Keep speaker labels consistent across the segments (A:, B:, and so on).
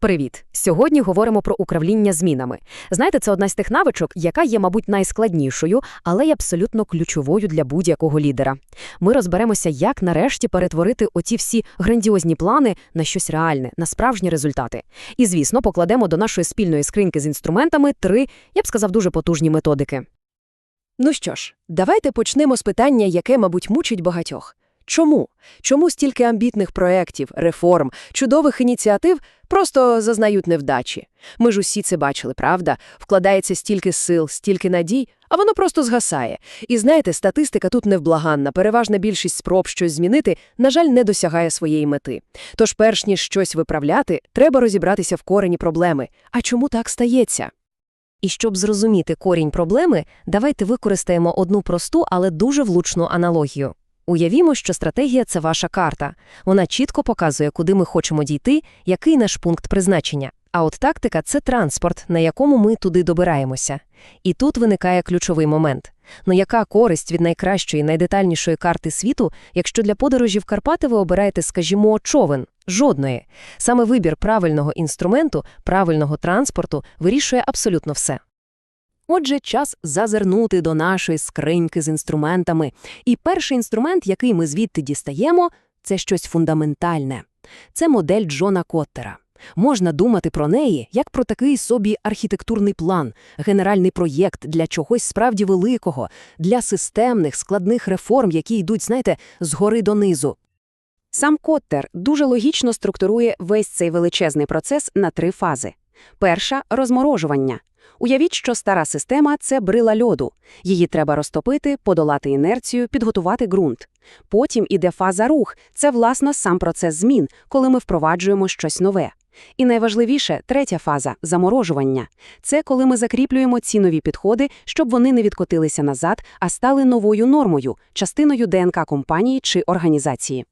A: Привіт! Сьогодні говоримо про управління змінами. Знаєте, це одна з тих навичок, яка є, мабуть, найскладнішою, але й абсолютно ключовою для будь-якого лідера. Ми розберемося, як нарешті перетворити оці всі грандіозні плани на щось реальне, на справжні результати. І, звісно, покладемо до нашої спільної скриньки з інструментами три, я б сказав, дуже потужні методики.
B: Ну що ж, давайте почнемо з питання, яке, мабуть, мучить багатьох. Чому? Чому стільки амбітних проєктів, реформ, чудових ініціатив просто зазнають невдачі? Ми ж усі це бачили, правда? Вкладається стільки сил, стільки надій, а воно просто згасає. І знаєте, статистика тут невблаганна. Переважна більшість спроб щось змінити, на жаль, не досягає своєї мети. Тож, перш ніж щось виправляти, треба розібратися в корені проблеми. А чому так стається?
A: І щоб зрозуміти корінь проблеми, давайте використаємо одну просту, але дуже влучну аналогію. Уявімо, що стратегія – це ваша карта. Вона чітко показує, куди ми хочемо дійти, який наш пункт призначення. А от тактика – це транспорт, на якому ми туди добираємося. І тут виникає ключовий момент. Ну яка користь від найкращої, найдетальнішої карти світу, якщо для подорожі в Карпати ви обираєте, скажімо, човен? Жодної. Саме вибір правильного інструменту, правильного транспорту вирішує абсолютно все. Отже, час зазирнути до нашої скриньки з інструментами. І перший інструмент, який ми звідти дістаємо, це щось фундаментальне. Це модель Джона Коттера. Можна думати про неї як про такий собі архітектурний план, генеральний проєкт для чогось справді великого, для системних, складних реформ, які йдуть, знаєте, згори донизу.
C: Сам Коттер дуже логічно структурує весь цей величезний процес на три фази. Перша – розморожування. Уявіть, що стара система – це брила льоду. Її треба розтопити, подолати інерцію, підготувати ґрунт. Потім іде фаза рух – це, власне, сам процес змін, коли ми впроваджуємо щось нове. І найважливіше – третя фаза – заморожування. Це коли ми закріплюємо ці нові підходи, щоб вони не відкотилися назад, а стали новою нормою, частиною ДНК компанії чи організації.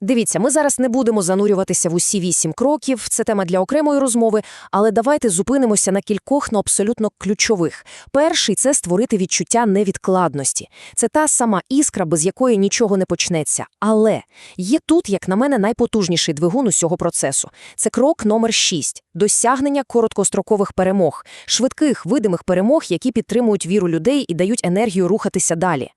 A: Дивіться, ми зараз не будемо занурюватися в усі вісім кроків, це тема для окремої розмови, але давайте зупинимося на кількох, но абсолютно ключових. Перший – це створити відчуття невідкладності. Це та сама іскра, без якої нічого не почнеться. Але є тут, як на мене, найпотужніший двигун усього процесу. Це крок номер 6 – досягнення короткострокових перемог, швидких, видимих перемог, які підтримують віру людей і дають енергію рухатися далі.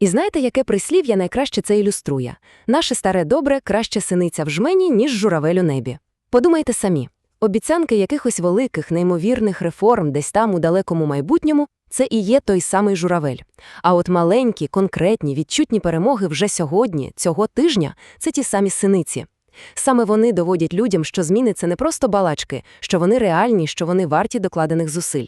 A: І знаєте, яке прислів'я найкраще це ілюструє? Наше старе добре краще синиця в жмені, ніж журавель у небі. Подумайте самі. Обіцянки якихось великих, неймовірних реформ десь там у далекому майбутньому – це і є той самий журавель. А от маленькі, конкретні, відчутні перемоги вже сьогодні, цього тижня – це ті самі синиці. Саме вони доводять людям, що зміни – це не просто балачки, що вони реальні, що вони варті докладених зусиль.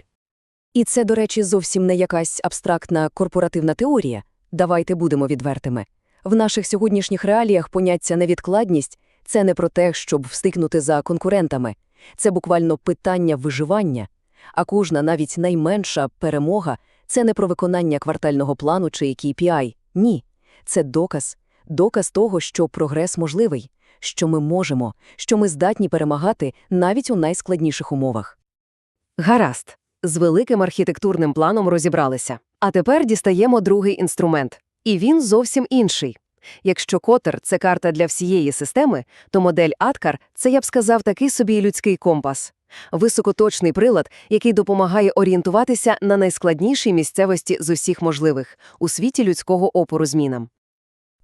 A: І це, до речі, зовсім не якась абстрактна корпоративна теорія. Давайте будемо відвертими. В наших сьогоднішніх реаліях поняття невідкладність – це не про те, щоб встигнути за конкурентами. Це буквально питання виживання. А кожна, навіть найменша перемога – це не про виконання квартального плану чи KPI. Ні. Це доказ. Доказ того, що прогрес можливий, що ми можемо, що ми здатні перемагати навіть у найскладніших умовах. Гаразд. З великим архітектурним планом розібралися. А тепер дістаємо другий інструмент. І він зовсім інший. Якщо котер – це карта для всієї системи, то модель Аткар – це, я б сказав, такий собі людський компас. Високоточний прилад, який допомагає орієнтуватися на найскладнішій місцевості з усіх можливих – у світі людського опору змінам.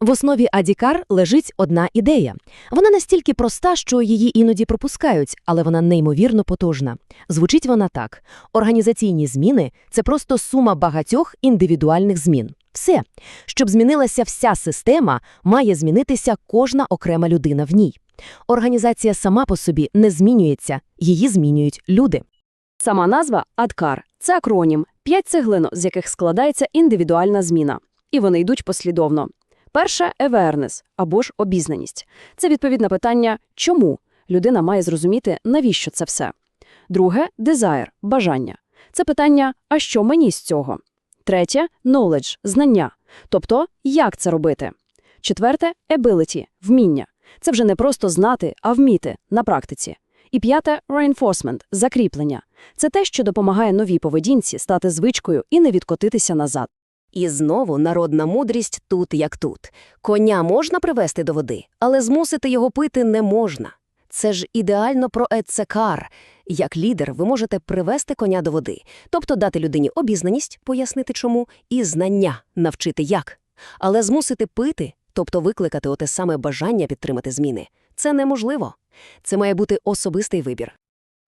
A: В основі Адікар лежить одна ідея. Вона настільки проста, що її іноді пропускають, але вона неймовірно потужна. Звучить вона так: організаційні зміни це просто сума багатьох індивідуальних змін. Все, щоб змінилася вся система, має змінитися кожна окрема людина в ній. Організація сама по собі не змінюється, її змінюють люди.
C: Сама назва «Адкар» – це акронім, п'ять цеглин, з яких складається індивідуальна зміна. І вони йдуть послідовно. Перше – awareness, або ж обізнаність. Це відповідь на питання «чому?». Людина має зрозуміти, навіщо це все. Друге – desire – бажання. Це питання «а що мені з цього?». Третє – knowledge – знання. Тобто, як це робити. Четверте – ability – вміння. Це вже не просто знати, а вміти на практиці. І п'яте – reinforcement – закріплення. Це те, що допомагає новій поведінці стати звичкою і не відкотитися назад.
A: І знову народна мудрість тут як тут. Коня можна привести до води, але змусити його пити не можна.
D: Це ж ідеально про ЕЦКАР. Як лідер ви можете привести коня до води, тобто дати людині обізнаність, пояснити чому, і знання, навчити як. Але змусити пити, тобто викликати оте саме бажання підтримати зміни, це неможливо. Це має бути особистий вибір.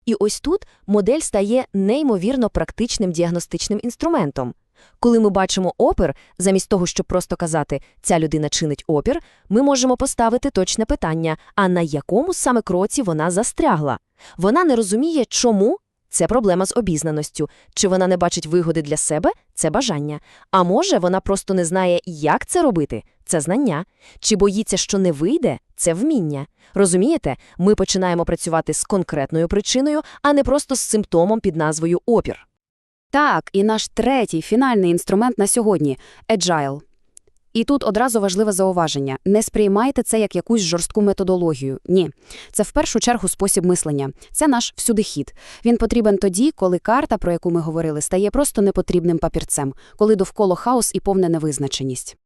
D: І ось тут модель стає неймовірно практичним діагностичним інструментом. Коли ми бачимо опір, замість того, щоб просто казати «ця людина чинить опір», ми можемо поставити точне питання, а на якому саме кроці вона застрягла. Вона не розуміє, чому це проблема з обізнаністю, чи вона не бачить вигоди для себе це бажання. А може, вона просто не знає, як це робити це знання, чи боїться, що не вийде це вміння. Розумієте, ми починаємо працювати з конкретною причиною, а не просто з симптомом під назвою опір.
C: Так, і наш третій фінальний інструмент на сьогодні – Agile. І тут одразу важливе зауваження. Не сприймайте це як якусь жорстку методологію. Ні. Це в першу чергу спосіб мислення. Це наш всюдихід. Він потрібен тоді, коли карта, про яку ми говорили, стає просто непотрібним папірцем, коли довкола хаос і повна невизначеність.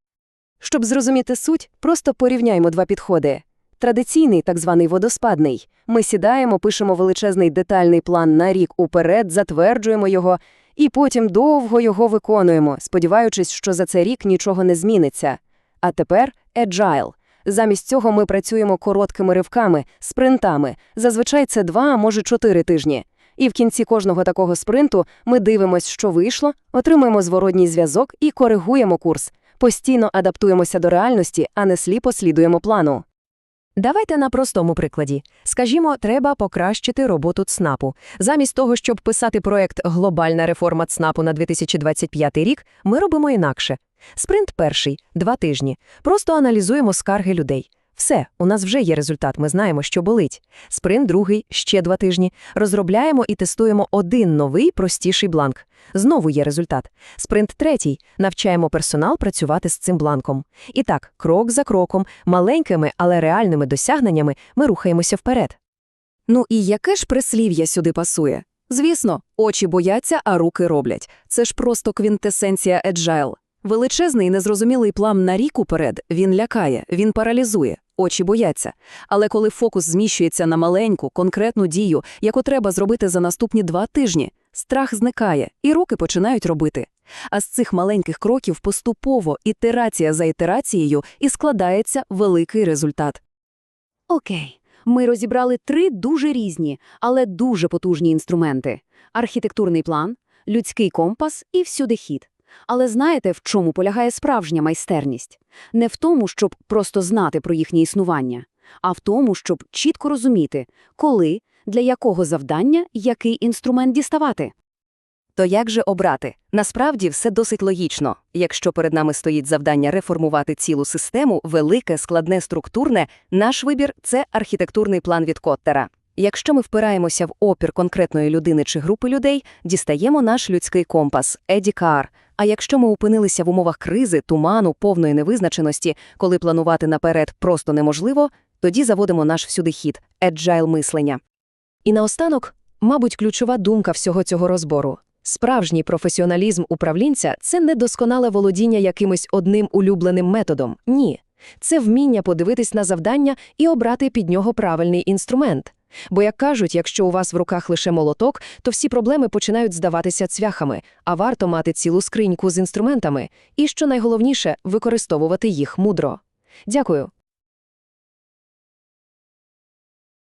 A: Щоб зрозуміти суть, просто порівняймо два підходи. Традиційний, так званий водоспадний. Ми сідаємо, пишемо величезний детальний план на рік уперед, затверджуємо його, і потім довго його виконуємо, сподіваючись, що за цей рік нічого не зміниться. А тепер agile. Замість цього ми працюємо короткими ривками, спринтами. Зазвичай це два, а може чотири тижні. І в кінці кожного такого спринту ми дивимося, що вийшло, отримуємо зворотній зв'язок і коригуємо курс. Постійно адаптуємося до реальності, а не сліпо слідуємо плану. Давайте на простому прикладі. Скажімо, треба покращити роботу ЦНАПу. Замість того, щоб писати проект «Глобальна реформа ЦНАПу на 2025 рік», ми робимо інакше. Спринт перший – два тижні. Просто аналізуємо скарги людей. Все, у нас вже є результат, ми знаємо, що болить. Спринт другий – ще два тижні. Розробляємо і тестуємо один новий, простіший бланк. Знову є результат. Спринт третій – навчаємо персонал працювати з цим бланком. І так, крок за кроком, маленькими, але реальними досягненнями ми рухаємося вперед. Ну і яке ж прислів'я сюди пасує? Звісно, очі бояться, а руки роблять. Це ж просто квінтесенція agile. Величезний незрозумілий план на рік уперед, він лякає, він паралізує, очі бояться. Але коли фокус зміщується на маленьку, конкретну дію, яку треба зробити за наступні два тижні, страх зникає, і руки починають робити. А з цих маленьких кроків поступово, ітерація за ітерацією, і складається великий результат.
C: Окей. Ми розібрали три дуже різні, але дуже потужні інструменти – архітектурний план, людський компас і всюдихід. Але знаєте, в чому полягає справжня майстерність? Не в тому, щоб просто знати про їхнє існування, а в тому, щоб чітко розуміти, коли, для якого завдання, який інструмент діставати.
A: То як же обрати? Насправді все досить логічно. Якщо перед нами стоїть завдання реформувати цілу систему, велике, складне, структурне, наш вибір – це архітектурний план від Коттера. Якщо ми впираємося в опір конкретної людини чи групи людей, дістаємо наш людський компас – Едікар. А якщо ми опинилися в умовах кризи, туману, повної невизначеності, коли планувати наперед просто неможливо, тоді заводимо наш всюдихід – еджайл мислення. І наостанок, мабуть, ключова думка всього цього розбору. Справжній професіоналізм управлінця – це не досконале володіння якимось одним улюбленим методом. Ні. Це вміння подивитись на завдання і обрати під нього правильний інструмент. Бо, як кажуть, якщо у вас в руках лише молоток, то всі проблеми починають здаватися цвяхами, а варто мати цілу скриньку з інструментами і, що найголовніше, використовувати їх мудро. Дякую.